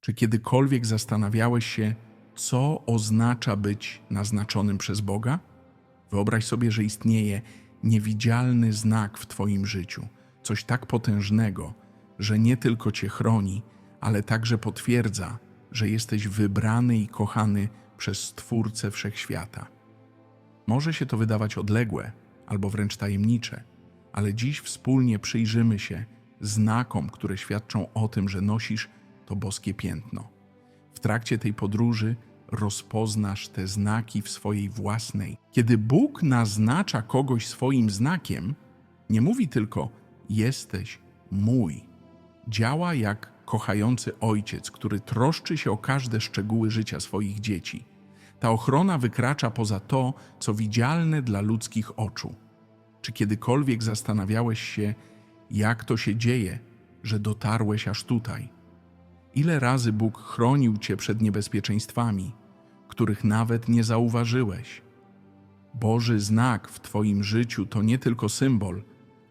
Czy kiedykolwiek zastanawiałeś się, co oznacza być naznaczonym przez Boga? Wyobraź sobie, że istnieje niewidzialny znak w Twoim życiu, coś tak potężnego, że nie tylko Cię chroni, ale także potwierdza, że jesteś wybrany i kochany przez Stwórcę Wszechświata. Może się to wydawać odległe albo wręcz tajemnicze, ale dziś wspólnie przyjrzymy się znakom, które świadczą o tym, że nosisz to boskie piętno. W trakcie tej podróży rozpoznasz te znaki w swojej własnej. Kiedy Bóg naznacza kogoś swoim znakiem, nie mówi tylko jesteś mój. Działa jak kochający ojciec, który troszczy się o każde szczegóły życia swoich dzieci. Ta ochrona wykracza poza to, co widzialne dla ludzkich oczu. Czy kiedykolwiek zastanawiałeś się, jak to się dzieje, że dotarłeś aż tutaj? Ile razy Bóg chronił cię przed niebezpieczeństwami, których nawet nie zauważyłeś? Boży znak w Twoim życiu to nie tylko symbol,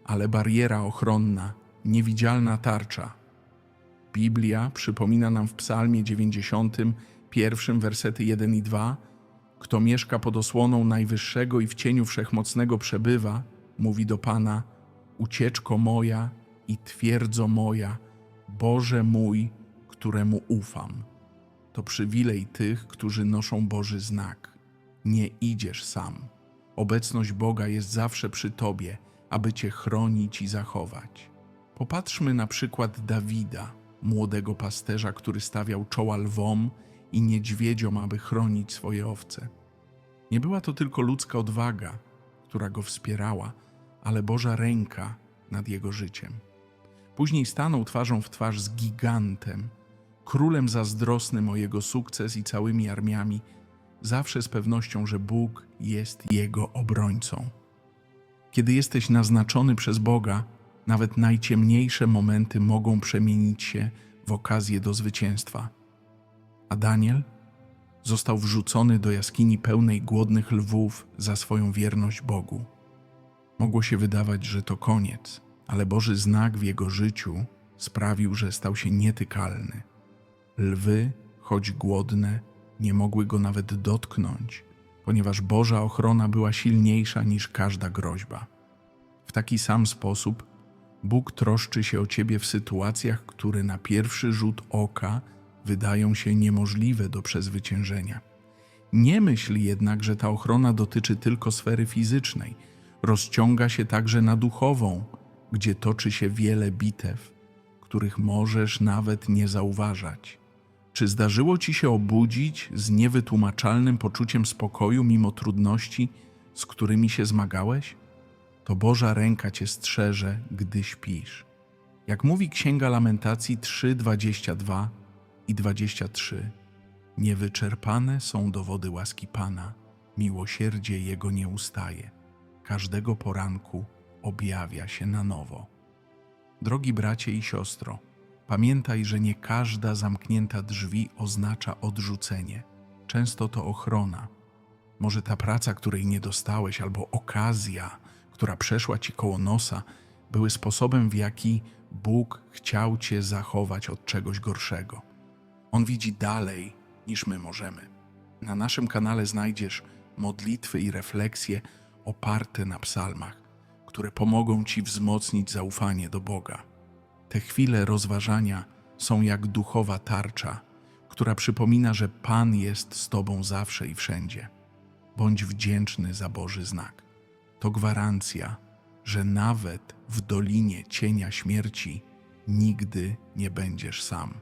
ale bariera ochronna, niewidzialna tarcza. Biblia przypomina nam w Psalmie 91, wersety 1 i 2: Kto mieszka pod osłoną Najwyższego i w cieniu Wszechmocnego przebywa, mówi do Pana: Ucieczko moja i twierdzo moja, Boże mój, któremu ufam. To przywilej tych, którzy noszą Boży znak. Nie idziesz sam. Obecność Boga jest zawsze przy Tobie, aby Cię chronić i zachować. Popatrzmy na przykład Dawida, młodego pasterza, który stawiał czoła lwom i niedźwiedziom, aby chronić swoje owce. Nie była to tylko ludzka odwaga, która go wspierała, ale Boża ręka nad jego życiem. Później stanął twarzą w twarz z gigantem, królem zazdrosnym o jego sukces i całymi armiami, zawsze z pewnością, że Bóg jest jego obrońcą. Kiedy jesteś naznaczony przez Boga, nawet najciemniejsze momenty mogą przemienić się w okazję do zwycięstwa. A Daniel został wrzucony do jaskini pełnej głodnych lwów za swoją wierność Bogu. Mogło się wydawać, że to koniec, ale Boży znak w jego życiu sprawił, że stał się nietykalny. Lwy, choć głodne, nie mogły go nawet dotknąć, ponieważ Boża ochrona była silniejsza niż każda groźba. W taki sam sposób Bóg troszczy się o ciebie w sytuacjach, które na pierwszy rzut oka wydają się niemożliwe do przezwyciężenia. Nie myśl jednak, że ta ochrona dotyczy tylko sfery fizycznej. Rozciąga się także na duchową, gdzie toczy się wiele bitew, których możesz nawet nie zauważać. Czy zdarzyło ci się obudzić z niewytłumaczalnym poczuciem spokoju mimo trudności, z którymi się zmagałeś? To Boża ręka cię strzeże, gdy śpisz. Jak mówi Księga Lamentacji 3, 22 i 23, niewyczerpane są dowody łaski Pana, miłosierdzie Jego nie ustaje. Każdego poranku objawia się na nowo. Drogi bracie i siostro, pamiętaj, że nie każda zamknięta drzwi oznacza odrzucenie. Często to ochrona. Może ta praca, której nie dostałeś, albo okazja, która przeszła ci koło nosa, były sposobem, w jaki Bóg chciał cię zachować od czegoś gorszego. On widzi dalej niż my możemy. Na naszym kanale znajdziesz modlitwy i refleksje oparte na psalmach, które pomogą ci wzmocnić zaufanie do Boga. Te chwile rozważania są jak duchowa tarcza, która przypomina, że Pan jest z Tobą zawsze i wszędzie. Bądź wdzięczny za Boży znak. To gwarancja, że nawet w dolinie cienia śmierci nigdy nie będziesz sam.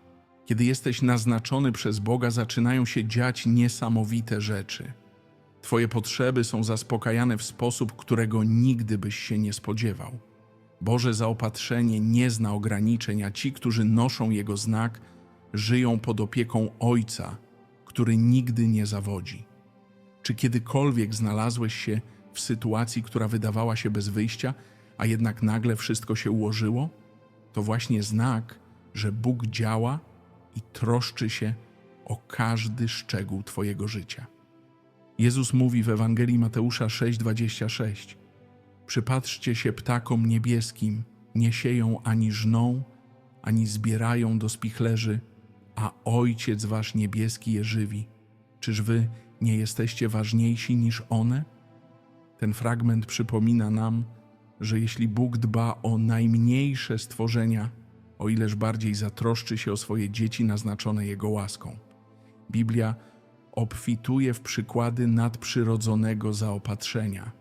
Kiedy jesteś naznaczony przez Boga, zaczynają się dziać niesamowite rzeczy. Twoje potrzeby są zaspokajane w sposób, którego nigdy byś się nie spodziewał. Boże zaopatrzenie nie zna ograniczeń, a ci, którzy noszą Jego znak, żyją pod opieką Ojca, który nigdy nie zawodzi. Czy kiedykolwiek znalazłeś się w sytuacji, która wydawała się bez wyjścia, a jednak nagle wszystko się ułożyło? To właśnie znak, że Bóg działa i troszczy się o każdy szczegół Twojego życia. Jezus mówi w Ewangelii Mateusza 6:26: Przypatrzcie się ptakom niebieskim, nie sieją ani żną, ani zbierają do spichlerzy, a Ojciec wasz niebieski je żywi. Czyż wy nie jesteście ważniejsi niż one? Ten fragment przypomina nam, że jeśli Bóg dba o najmniejsze stworzenia, o ileż bardziej zatroszczy się o swoje dzieci naznaczone Jego łaską. Biblia obfituje w przykłady nadprzyrodzonego zaopatrzenia.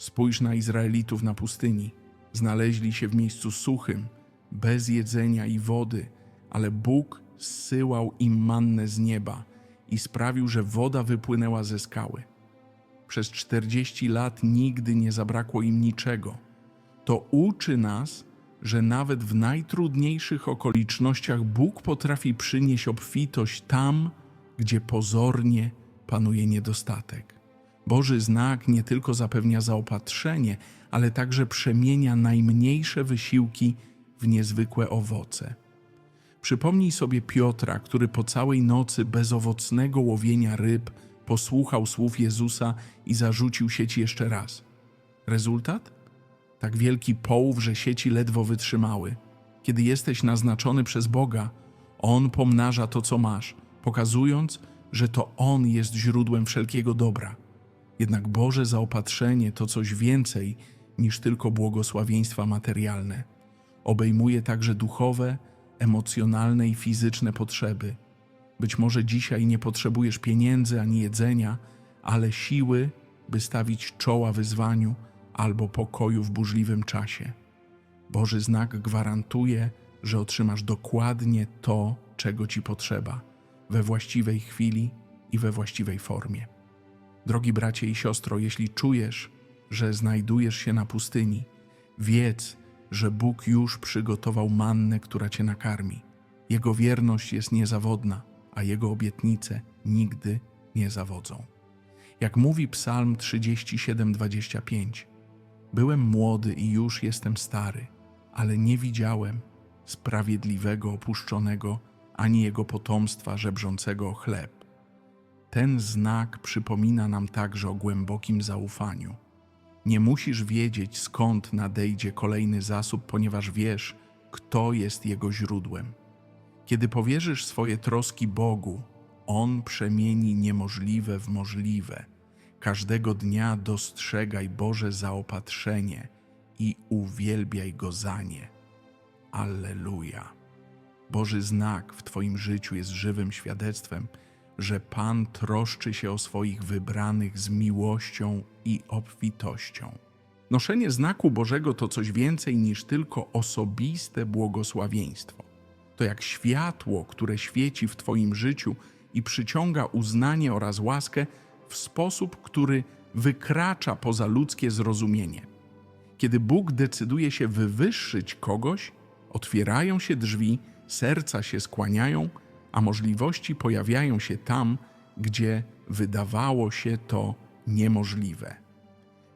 Spójrz na Izraelitów na pustyni. Znaleźli się w miejscu suchym, bez jedzenia i wody, ale Bóg zsyłał im mannę z nieba i sprawił, że woda wypłynęła ze skały. Przez czterdzieści lat nigdy nie zabrakło im niczego. To uczy nas, że nawet w najtrudniejszych okolicznościach Bóg potrafi przynieść obfitość tam, gdzie pozornie panuje niedostatek. Boży znak nie tylko zapewnia zaopatrzenie, ale także przemienia najmniejsze wysiłki w niezwykłe owoce. Przypomnij sobie Piotra, który po całej nocy bezowocnego łowienia ryb posłuchał słów Jezusa i zarzucił sieci jeszcze raz. Rezultat? Tak wielki połów, że sieci ledwo wytrzymały. Kiedy jesteś naznaczony przez Boga, On pomnaża to, co masz, pokazując, że to On jest źródłem wszelkiego dobra. Jednak Boże zaopatrzenie to coś więcej niż tylko błogosławieństwa materialne. Obejmuje także duchowe, emocjonalne i fizyczne potrzeby. Być może dzisiaj nie potrzebujesz pieniędzy ani jedzenia, ale siły, by stawić czoła wyzwaniu albo pokoju w burzliwym czasie. Boży znak gwarantuje, że otrzymasz dokładnie to, czego ci potrzeba, we właściwej chwili i we właściwej formie. Drogi bracie i siostro, jeśli czujesz, że znajdujesz się na pustyni, wiedz, że Bóg już przygotował mannę, która cię nakarmi. Jego wierność jest niezawodna, a Jego obietnice nigdy nie zawodzą. Jak mówi Psalm 37:25, Byłem młody i już jestem stary, ale nie widziałem sprawiedliwego opuszczonego, ani jego potomstwa żebrzącego o chleb. Ten znak przypomina nam także o głębokim zaufaniu. Nie musisz wiedzieć, skąd nadejdzie kolejny zasób, ponieważ wiesz, kto jest jego źródłem. Kiedy powierzysz swoje troski Bogu, On przemieni niemożliwe w możliwe. Każdego dnia dostrzegaj Boże zaopatrzenie i uwielbiaj Go za nie. Alleluja. Boży znak w Twoim życiu jest żywym świadectwem, że Pan troszczy się o swoich wybranych z miłością i obfitością. Noszenie znaku Bożego to coś więcej niż tylko osobiste błogosławieństwo. To jak światło, które świeci w Twoim życiu i przyciąga uznanie oraz łaskę w sposób, który wykracza poza ludzkie zrozumienie. Kiedy Bóg decyduje się wywyższyć kogoś, otwierają się drzwi, serca się skłaniają, a możliwości pojawiają się tam, gdzie wydawało się to niemożliwe.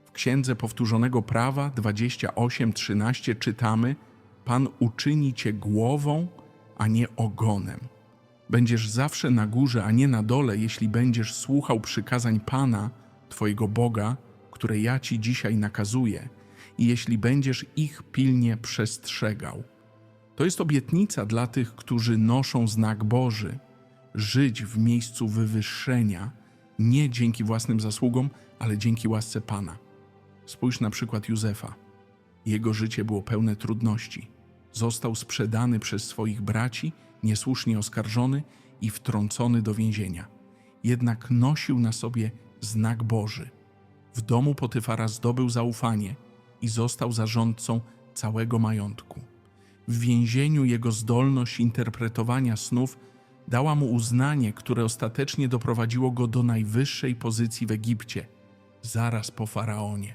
W Księdze Powtórzonego Prawa 28:13 czytamy: Pan uczyni cię głową, a nie ogonem. Będziesz zawsze na górze, a nie na dole, jeśli będziesz słuchał przykazań Pana, Twojego Boga, które ja Ci dzisiaj nakazuję, i jeśli będziesz ich pilnie przestrzegał. To jest obietnica dla tych, którzy noszą znak Boży, żyć w miejscu wywyższenia, nie dzięki własnym zasługom, ale dzięki łasce Pana. Spójrz na przykład Józefa. Jego życie było pełne trudności. Został sprzedany przez swoich braci, niesłusznie oskarżony i wtrącony do więzienia. Jednak nosił na sobie znak Boży. W domu Potyfara zdobył zaufanie i został zarządcą całego majątku. W więzieniu jego zdolność interpretowania snów dała mu uznanie, które ostatecznie doprowadziło go do najwyższej pozycji w Egipcie, zaraz po faraonie.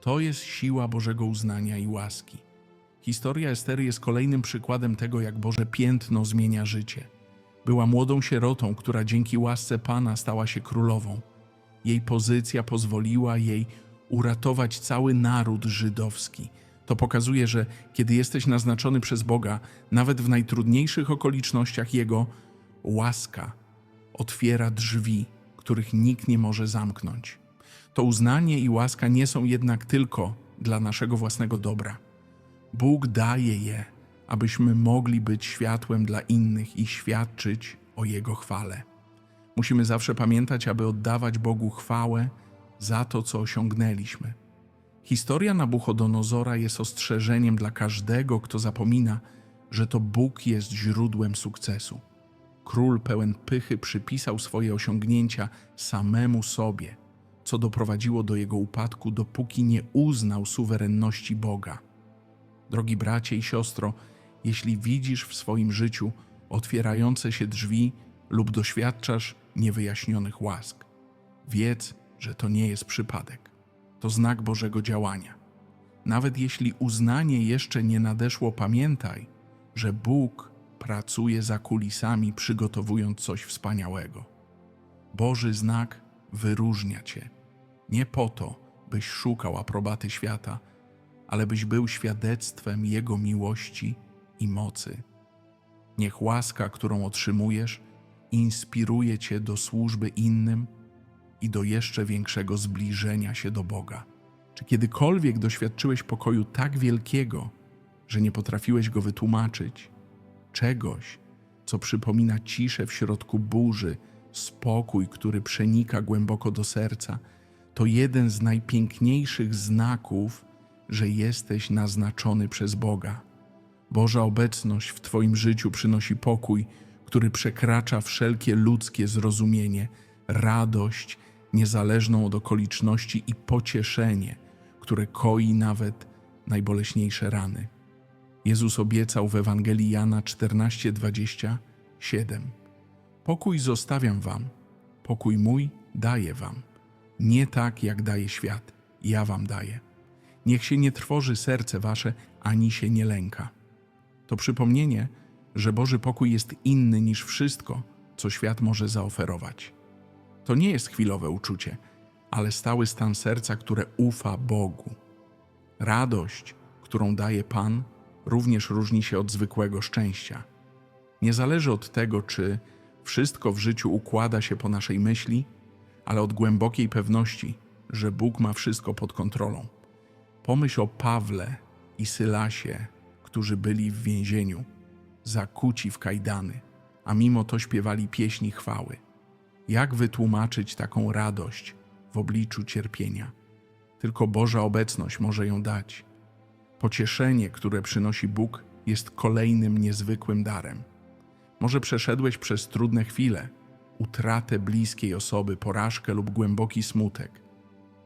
To jest siła Bożego uznania i łaski. Historia Estery jest kolejnym przykładem tego, jak Boże piętno zmienia życie. Była młodą sierotą, która dzięki łasce Pana stała się królową. Jej pozycja pozwoliła jej uratować cały naród żydowski – to pokazuje, że kiedy jesteś naznaczony przez Boga, nawet w najtrudniejszych okolicznościach Jego, łaska otwiera drzwi, których nikt nie może zamknąć. To uznanie i łaska nie są jednak tylko dla naszego własnego dobra. Bóg daje je, abyśmy mogli być światłem dla innych i świadczyć o Jego chwale. Musimy zawsze pamiętać, aby oddawać Bogu chwałę za to, co osiągnęliśmy. Historia Nabuchodonozora jest ostrzeżeniem dla każdego, kto zapomina, że to Bóg jest źródłem sukcesu. Król pełen pychy przypisał swoje osiągnięcia samemu sobie, co doprowadziło do jego upadku, dopóki nie uznał suwerenności Boga. Drogi bracie i siostro, jeśli widzisz w swoim życiu otwierające się drzwi lub doświadczasz niewyjaśnionych łask, wiedz, że to nie jest przypadek. To znak Bożego działania. Nawet jeśli uznanie jeszcze nie nadeszło, pamiętaj, że Bóg pracuje za kulisami, przygotowując coś wspaniałego. Boży znak wyróżnia cię. Nie po to, byś szukał aprobaty świata, ale byś był świadectwem Jego miłości i mocy. Niech łaska, którą otrzymujesz, inspiruje cię do służby innym i do jeszcze większego zbliżenia się do Boga. Czy kiedykolwiek doświadczyłeś pokoju tak wielkiego, że nie potrafiłeś go wytłumaczyć? Czegoś, co przypomina ciszę w środku burzy, spokój, który przenika głęboko do serca, to jeden z najpiękniejszych znaków, że jesteś naznaczony przez Boga. Boża obecność w Twoim życiu przynosi pokój, który przekracza wszelkie ludzkie zrozumienie, radość niezależną od okoliczności i pocieszenie, które koi nawet najboleśniejsze rany. Jezus obiecał w Ewangelii Jana 14:27: Pokój zostawiam wam, pokój mój daję wam. Nie tak, jak daje świat, ja wam daję. Niech się nie trwoży serce wasze, ani się nie lęka. To przypomnienie, że Boży pokój jest inny niż wszystko, co świat może zaoferować. To nie jest chwilowe uczucie, ale stały stan serca, które ufa Bogu. Radość, którą daje Pan, również różni się od zwykłego szczęścia. Nie zależy od tego, czy wszystko w życiu układa się po naszej myśli, ale od głębokiej pewności, że Bóg ma wszystko pod kontrolą. Pomyśl o Pawle i Sylasie, którzy byli w więzieniu, zakuci w kajdany, a mimo to śpiewali pieśni chwały. Jak wytłumaczyć taką radość w obliczu cierpienia? Tylko Boża obecność może ją dać. Pocieszenie, które przynosi Bóg, jest kolejnym niezwykłym darem. Może przeszedłeś przez trudne chwile, utratę bliskiej osoby, porażkę lub głęboki smutek.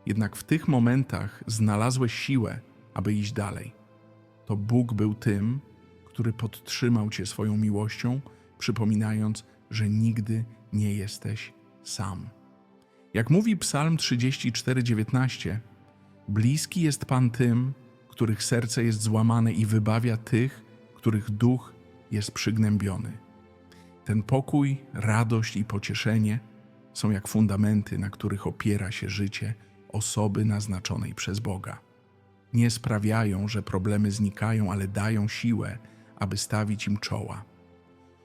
Jednak w tych momentach znalazłeś siłę, aby iść dalej. To Bóg był tym, który podtrzymał cię swoją miłością, przypominając, że nigdy nie jesteś sam. Jak mówi Psalm 34:19, bliski jest Pan tym, których serce jest złamane i wybawia tych, których duch jest przygnębiony. Ten pokój, radość i pocieszenie są jak fundamenty, na których opiera się życie osoby naznaczonej przez Boga. Nie sprawiają, że problemy znikają, ale dają siłę, aby stawić im czoła.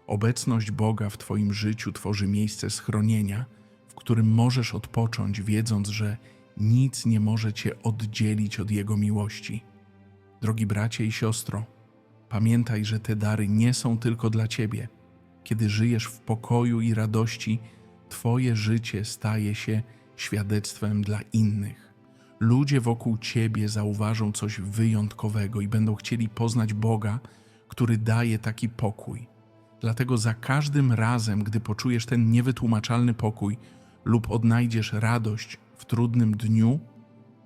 Obecność Boga w Twoim życiu tworzy miejsce schronienia, w którym możesz odpocząć, wiedząc, że nic nie może Cię oddzielić od Jego miłości. Drogi bracie i siostro, pamiętaj, że te dary nie są tylko dla Ciebie. Kiedy żyjesz w pokoju i radości, Twoje życie staje się świadectwem dla innych. Ludzie wokół Ciebie zauważą coś wyjątkowego i będą chcieli poznać Boga, który daje taki pokój. Dlatego za każdym razem, gdy poczujesz ten niewytłumaczalny pokój lub odnajdziesz radość w trudnym dniu,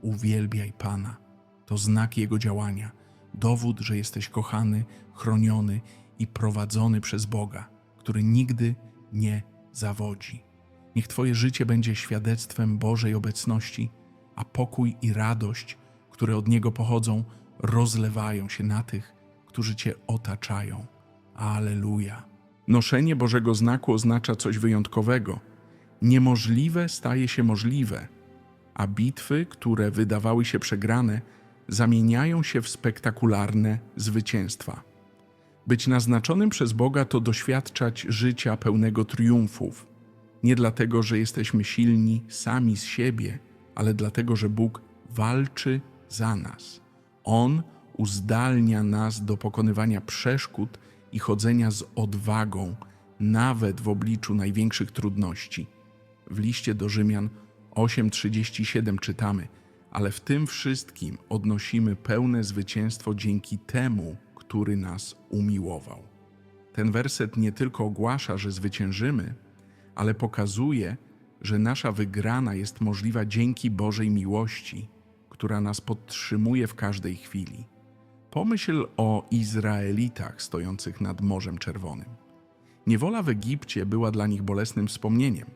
uwielbiaj Pana. To znak Jego działania, dowód, że jesteś kochany, chroniony i prowadzony przez Boga, który nigdy nie zawodzi. Niech Twoje życie będzie świadectwem Bożej obecności, a pokój i radość, które od Niego pochodzą, rozlewają się na tych, którzy Cię otaczają. Aleluja. Noszenie Bożego znaku oznacza coś wyjątkowego. Niemożliwe staje się możliwe, a bitwy, które wydawały się przegrane, zamieniają się w spektakularne zwycięstwa. Być naznaczonym przez Boga to doświadczać życia pełnego triumfów. Nie dlatego, że jesteśmy silni sami z siebie, ale dlatego, że Bóg walczy za nas. On uzdalnia nas do pokonywania przeszkód i chodzenia z odwagą, nawet w obliczu największych trudności. W liście do Rzymian 8:37 czytamy: Ale w tym wszystkim odnosimy pełne zwycięstwo dzięki temu, który nas umiłował. Ten werset nie tylko ogłasza, że zwyciężymy, ale pokazuje, że nasza wygrana jest możliwa dzięki Bożej miłości, która nas podtrzymuje w każdej chwili. Pomyśl o Izraelitach stojących nad Morzem Czerwonym. Niewola w Egipcie była dla nich bolesnym wspomnieniem,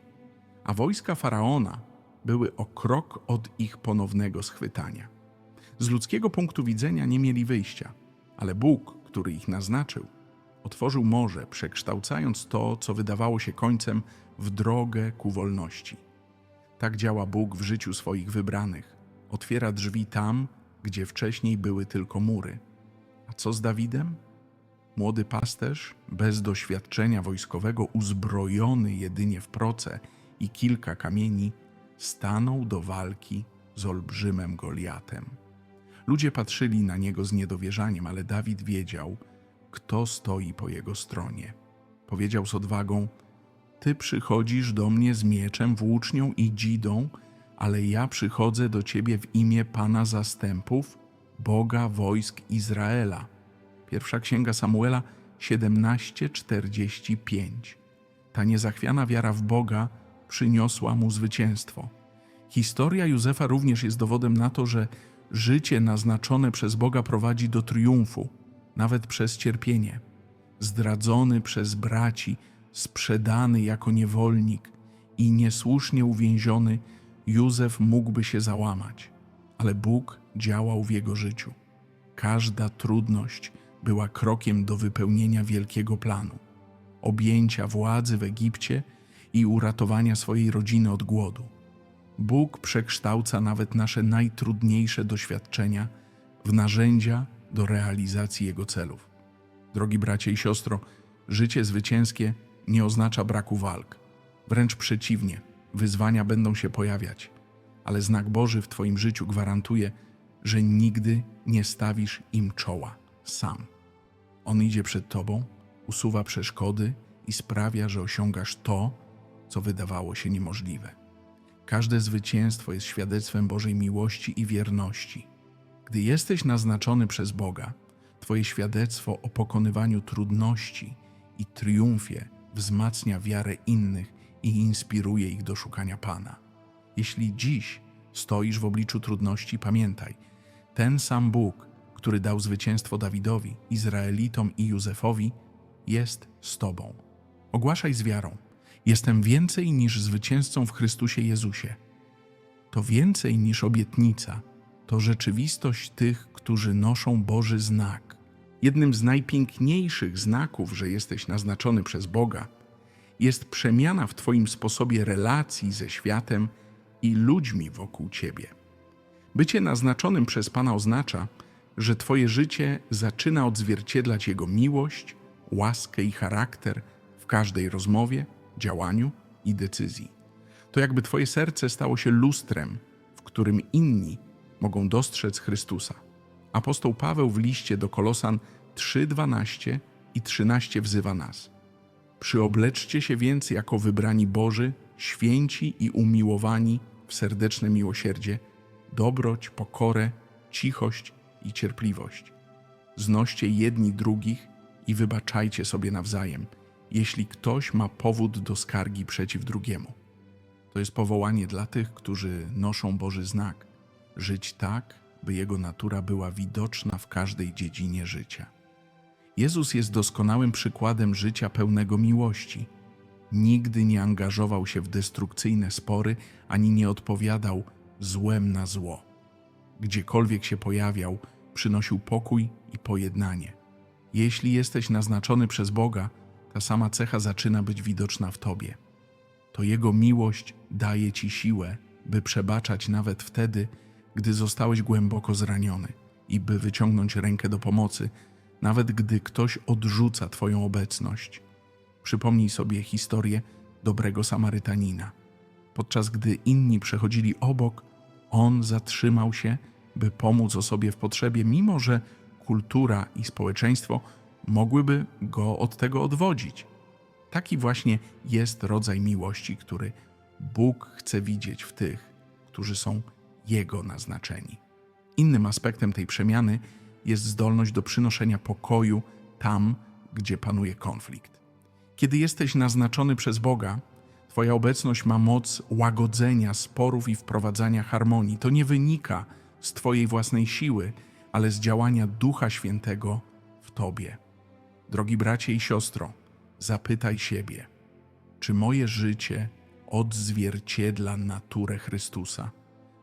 a wojska faraona były o krok od ich ponownego schwytania. Z ludzkiego punktu widzenia nie mieli wyjścia, ale Bóg, który ich naznaczył, otworzył morze, przekształcając to, co wydawało się końcem, w drogę ku wolności. Tak działa Bóg w życiu swoich wybranych. Otwiera drzwi tam, gdzie wcześniej były tylko mury. A co z Dawidem? Młody pasterz, bez doświadczenia wojskowego, uzbrojony jedynie w proce i kilka kamieni, stanął do walki z olbrzymem Goliatem. Ludzie patrzyli na niego z niedowierzaniem, ale Dawid wiedział, kto stoi po jego stronie. Powiedział z odwagą: Ty przychodzisz do mnie z mieczem, włócznią i dzidą, ale ja przychodzę do ciebie w imię Pana zastępów, Boga wojsk Izraela. Pierwsza księga Samuela 17:45. Ta niezachwiana wiara w Boga przyniosła mu zwycięstwo. Historia Józefa również jest dowodem na to, że życie naznaczone przez Boga prowadzi do triumfu, nawet przez cierpienie. Zdradzony przez braci, sprzedany jako niewolnik i niesłusznie uwięziony, Józef mógłby się załamać, ale Bóg działał w jego życiu. Każda trudność była krokiem do wypełnienia wielkiego planu objęcia władzy w Egipcie i uratowania swojej rodziny od głodu. Bóg przekształca nawet nasze najtrudniejsze doświadczenia w narzędzia do realizacji Jego celów. Drogi bracie i siostro, życie zwycięskie nie oznacza braku walk. Wręcz przeciwnie, wyzwania będą się pojawiać, ale znak Boży w Twoim życiu gwarantuje, że nigdy nie stawisz im czoła sam. On idzie przed Tobą, usuwa przeszkody i sprawia, że osiągasz to, co wydawało się niemożliwe. Każde zwycięstwo jest świadectwem Bożej miłości i wierności. Gdy jesteś naznaczony przez Boga, Twoje świadectwo o pokonywaniu trudności i triumfie wzmacnia wiarę innych i inspiruje ich do szukania Pana. Jeśli dziś stoisz w obliczu trudności, pamiętaj, ten sam Bóg, który dał zwycięstwo Dawidowi, Izraelitom i Józefowi, jest z Tobą. Ogłaszaj z wiarą: Jestem więcej niż zwycięzcą w Chrystusie Jezusie. To więcej niż obietnica, to rzeczywistość tych, którzy noszą Boży znak. Jednym z najpiękniejszych znaków, że jesteś naznaczony przez Boga, jest przemiana w Twoim sposobie relacji ze światem i ludźmi wokół Ciebie. Bycie naznaczonym przez Pana oznacza, że Twoje życie zaczyna odzwierciedlać Jego miłość, łaskę i charakter w każdej rozmowie, działaniu i decyzji. To jakby Twoje serce stało się lustrem, w którym inni mogą dostrzec Chrystusa. Apostoł Paweł w liście do Kolosan 3:12 i 13 wzywa nas. Przyobleczcie się więc jako wybrani Boży, święci i umiłowani serdeczne miłosierdzie, dobroć, pokorę, cichość i cierpliwość. Znoście jedni drugich i wybaczajcie sobie nawzajem, jeśli ktoś ma powód do skargi przeciw drugiemu. To jest powołanie dla tych, którzy noszą Boży znak żyć tak, by jego natura była widoczna w każdej dziedzinie życia. Jezus jest doskonałym przykładem życia pełnego miłości. Nigdy nie angażował się w destrukcyjne spory ani nie odpowiadał złem na zło. Gdziekolwiek się pojawiał, przynosił pokój i pojednanie. Jeśli jesteś naznaczony przez Boga, ta sama cecha zaczyna być widoczna w tobie. To Jego miłość daje ci siłę, by przebaczać nawet wtedy, gdy zostałeś głęboko zraniony i by wyciągnąć rękę do pomocy, nawet gdy ktoś odrzuca Twoją obecność. Przypomnij sobie historię dobrego Samarytanina. Podczas gdy inni przechodzili obok, on zatrzymał się, by pomóc osobie w potrzebie, mimo że kultura i społeczeństwo mogłyby go od tego odwodzić. Taki właśnie jest rodzaj miłości, który Bóg chce widzieć w tych, którzy są Jego naznaczeni. Innym aspektem tej przemiany jest zdolność do przynoszenia pokoju tam, gdzie panuje konflikt. Kiedy jesteś naznaczony przez Boga, Twoja obecność ma moc łagodzenia sporów i wprowadzania harmonii. To nie wynika z Twojej własnej siły, ale z działania Ducha Świętego w Tobie. Drogi bracie i siostro, zapytaj siebie, czy moje życie odzwierciedla naturę Chrystusa?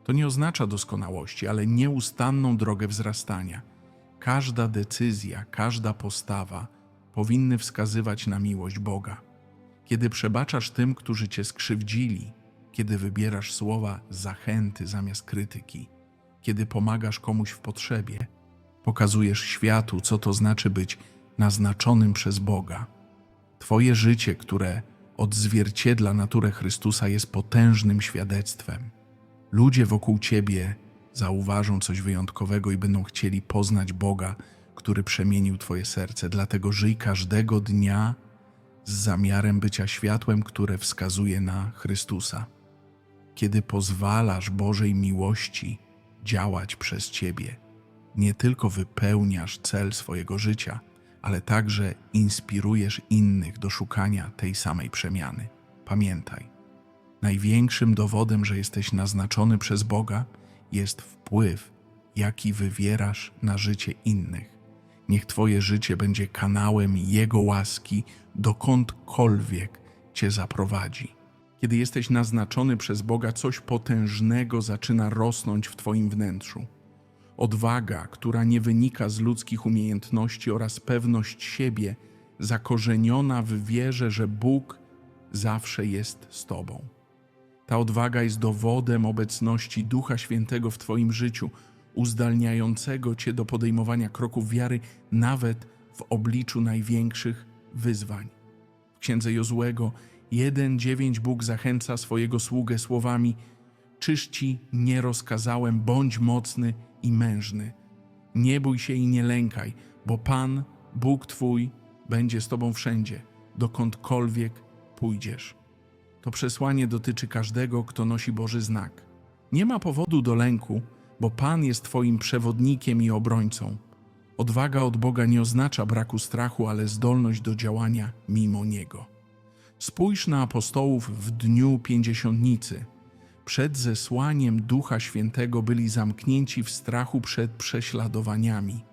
To nie oznacza doskonałości, ale nieustanną drogę wzrastania. Każda decyzja, każda postawa powinny wskazywać na miłość Boga. Kiedy przebaczasz tym, którzy cię skrzywdzili, kiedy wybierasz słowa zachęty zamiast krytyki, kiedy pomagasz komuś w potrzebie, pokazujesz światu, co to znaczy być naznaczonym przez Boga. Twoje życie, które odzwierciedla naturę Chrystusa, jest potężnym świadectwem. Ludzie wokół ciebie zauważą coś wyjątkowego i będą chcieli poznać Boga, który przemienił Twoje serce. Dlatego żyj każdego dnia z zamiarem bycia światłem, które wskazuje na Chrystusa. Kiedy pozwalasz Bożej miłości działać przez Ciebie, nie tylko wypełniasz cel swojego życia, ale także inspirujesz innych do szukania tej samej przemiany. Pamiętaj, największym dowodem, że jesteś naznaczony przez Boga, jest wpływ, jaki wywierasz na życie innych. Niech Twoje życie będzie kanałem Jego łaski, dokądkolwiek Cię zaprowadzi. Kiedy jesteś naznaczony przez Boga, coś potężnego zaczyna rosnąć w Twoim wnętrzu. Odwaga, która nie wynika z ludzkich umiejętności oraz pewność siebie, zakorzeniona w wierze, że Bóg zawsze jest z Tobą. Ta odwaga jest dowodem obecności Ducha Świętego w Twoim życiu, uzdalniającego Cię do podejmowania kroków wiary nawet w obliczu największych wyzwań. W księdze Jozłego 1:9 Bóg zachęca swojego sługę słowami: Czyż ci nie rozkazałem, bądź mocny i mężny. Nie bój się i nie lękaj, bo Pan, Bóg Twój, będzie z Tobą wszędzie, dokądkolwiek pójdziesz. To przesłanie dotyczy każdego, kto nosi Boży znak. Nie ma powodu do lęku, bo Pan jest Twoim przewodnikiem i obrońcą. Odwaga od Boga nie oznacza braku strachu, ale zdolność do działania mimo Niego. Spójrz na apostołów w dniu pięćdziesiątnicy. Przed zesłaniem Ducha Świętego byli zamknięci w strachu przed prześladowaniami.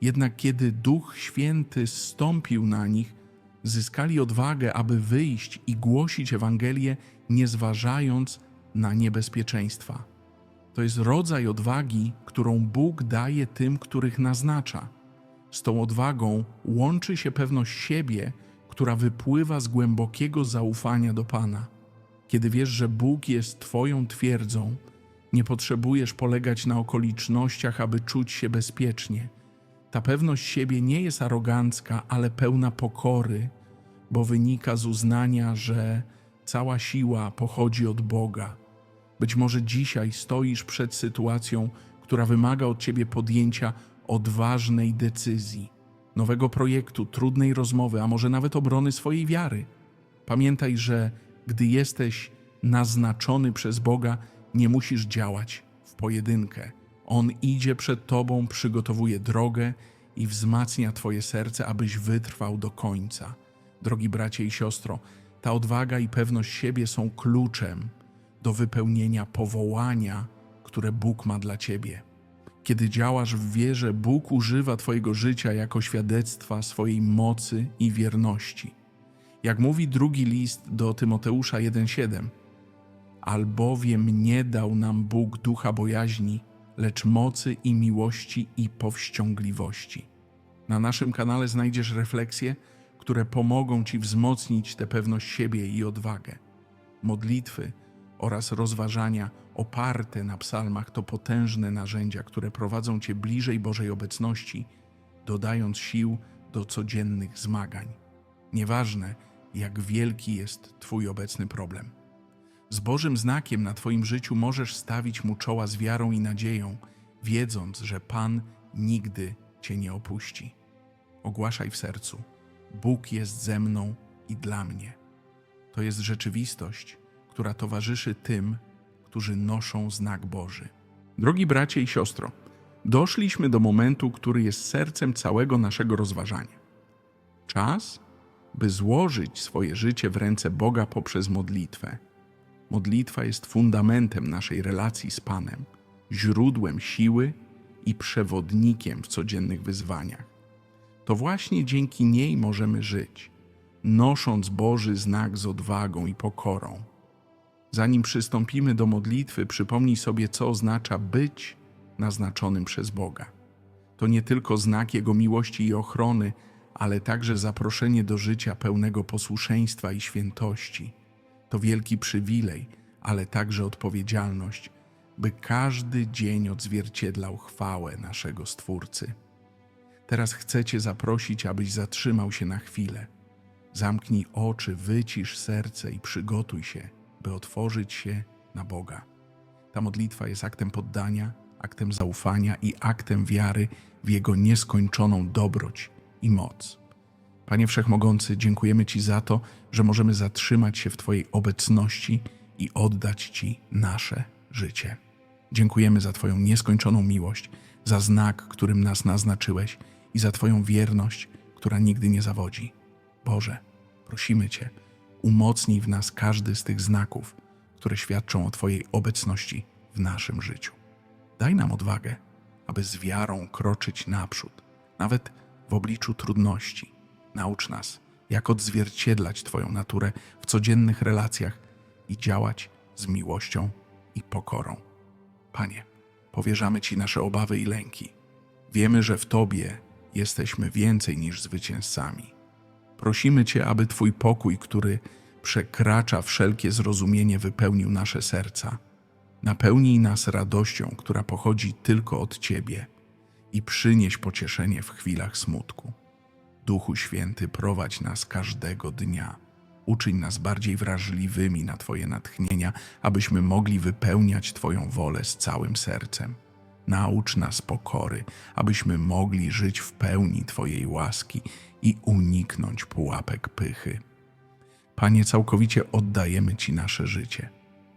Jednak kiedy Duch Święty zstąpił na nich, zyskali odwagę, aby wyjść i głosić Ewangelię, nie zważając na niebezpieczeństwa. To jest rodzaj odwagi, którą Bóg daje tym, których naznacza. Z tą odwagą łączy się pewność siebie, która wypływa z głębokiego zaufania do Pana. Kiedy wiesz, że Bóg jest Twoją twierdzą, nie potrzebujesz polegać na okolicznościach, aby czuć się bezpiecznie. Ta pewność siebie nie jest arogancka, ale pełna pokory, bo wynika z uznania, że cała siła pochodzi od Boga. Być może dzisiaj stoisz przed sytuacją, która wymaga od ciebie podjęcia odważnej decyzji, nowego projektu, trudnej rozmowy, a może nawet obrony swojej wiary. Pamiętaj, że gdy jesteś naznaczony przez Boga, nie musisz działać w pojedynkę. On idzie przed tobą, przygotowuje drogę i wzmacnia twoje serce, abyś wytrwał do końca. Drogi bracie i siostro, ta odwaga i pewność siebie są kluczem do wypełnienia powołania, które Bóg ma dla ciebie. Kiedy działasz w wierze, Bóg używa Twojego życia jako świadectwa swojej mocy i wierności. Jak mówi drugi list do Tymoteusza 1:7, albowiem nie dał nam Bóg ducha bojaźni, lecz mocy i miłości i powściągliwości. Na naszym kanale znajdziesz refleksje, które pomogą Ci wzmocnić tę pewność siebie i odwagę. Modlitwy oraz rozważania oparte na psalmach to potężne narzędzia, które prowadzą Cię bliżej Bożej obecności, dodając sił do codziennych zmagań. Nieważne, jak wielki jest Twój obecny problem. Z Bożym znakiem na Twoim życiu możesz stawić mu czoła z wiarą i nadzieją, wiedząc, że Pan nigdy Cię nie opuści. Ogłaszaj w sercu: Bóg jest ze mną i dla mnie. To jest rzeczywistość, która towarzyszy tym, którzy noszą znak Boży. Drogi bracie i siostro, doszliśmy do momentu, który jest sercem całego naszego rozważania. Czas, by złożyć swoje życie w ręce Boga poprzez modlitwę. Modlitwa jest fundamentem naszej relacji z Panem, źródłem siły i przewodnikiem w codziennych wyzwaniach. To właśnie dzięki niej możemy żyć, nosząc Boży znak z odwagą i pokorą. Zanim przystąpimy do modlitwy, przypomnij sobie, co oznacza być naznaczonym przez Boga. To nie tylko znak Jego miłości i ochrony, ale także zaproszenie do życia pełnego posłuszeństwa i świętości. To wielki przywilej, ale także odpowiedzialność, by każdy dzień odzwierciedlał chwałę naszego Stwórcy. Teraz chcę Cię zaprosić, abyś zatrzymał się na chwilę. Zamknij oczy, wycisz serce i przygotuj się, by otworzyć się na Boga. Ta modlitwa jest aktem poddania, aktem zaufania i aktem wiary w Jego nieskończoną dobroć i moc. Panie Wszechmogący, dziękujemy Ci za to, że możemy zatrzymać się w Twojej obecności i oddać Ci nasze życie. Dziękujemy za Twoją nieskończoną miłość, za znak, którym nas naznaczyłeś i za Twoją wierność, która nigdy nie zawodzi. Boże, prosimy Cię, umocnij w nas każdy z tych znaków, które świadczą o Twojej obecności w naszym życiu. Daj nam odwagę, aby z wiarą kroczyć naprzód, nawet w obliczu trudności. Naucz nas, jak odzwierciedlać Twoją naturę w codziennych relacjach i działać z miłością i pokorą. Panie, powierzamy Ci nasze obawy i lęki. Wiemy, że w Tobie jesteśmy więcej niż zwycięzcami. Prosimy Cię, aby Twój pokój, który przekracza wszelkie zrozumienie, wypełnił nasze serca. Napełnij nas radością, która pochodzi tylko od Ciebie i przynieś pocieszenie w chwilach smutku. Duchu Święty, prowadź nas każdego dnia. Uczyń nas bardziej wrażliwymi na Twoje natchnienia, abyśmy mogli wypełniać Twoją wolę z całym sercem. Naucz nas pokory, abyśmy mogli żyć w pełni Twojej łaski i uniknąć pułapek pychy. Panie, całkowicie oddajemy Ci nasze życie.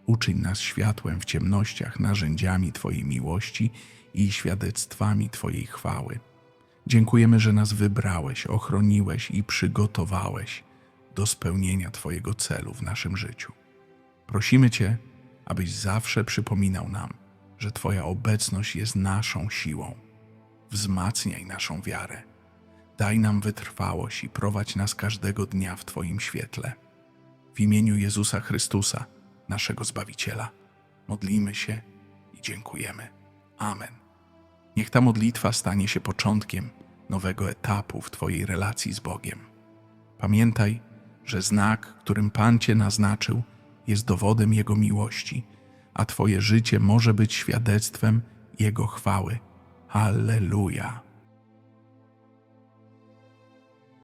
Uczyń nas światłem w ciemnościach, narzędziami Twojej miłości i świadectwami Twojej chwały. Dziękujemy, że nas wybrałeś, ochroniłeś i przygotowałeś do spełnienia Twojego celu w naszym życiu. Prosimy Cię, abyś zawsze przypominał nam, że Twoja obecność jest naszą siłą. Wzmacniaj naszą wiarę. Daj nam wytrwałość i prowadź nas każdego dnia w Twoim świetle. W imieniu Jezusa Chrystusa, naszego Zbawiciela, modlimy się i dziękujemy. Amen. Niech ta modlitwa stanie się początkiem nowego etapu w Twojej relacji z Bogiem. Pamiętaj, że znak, którym Pan Cię naznaczył, jest dowodem Jego miłości, a Twoje życie może być świadectwem Jego chwały. Halleluja!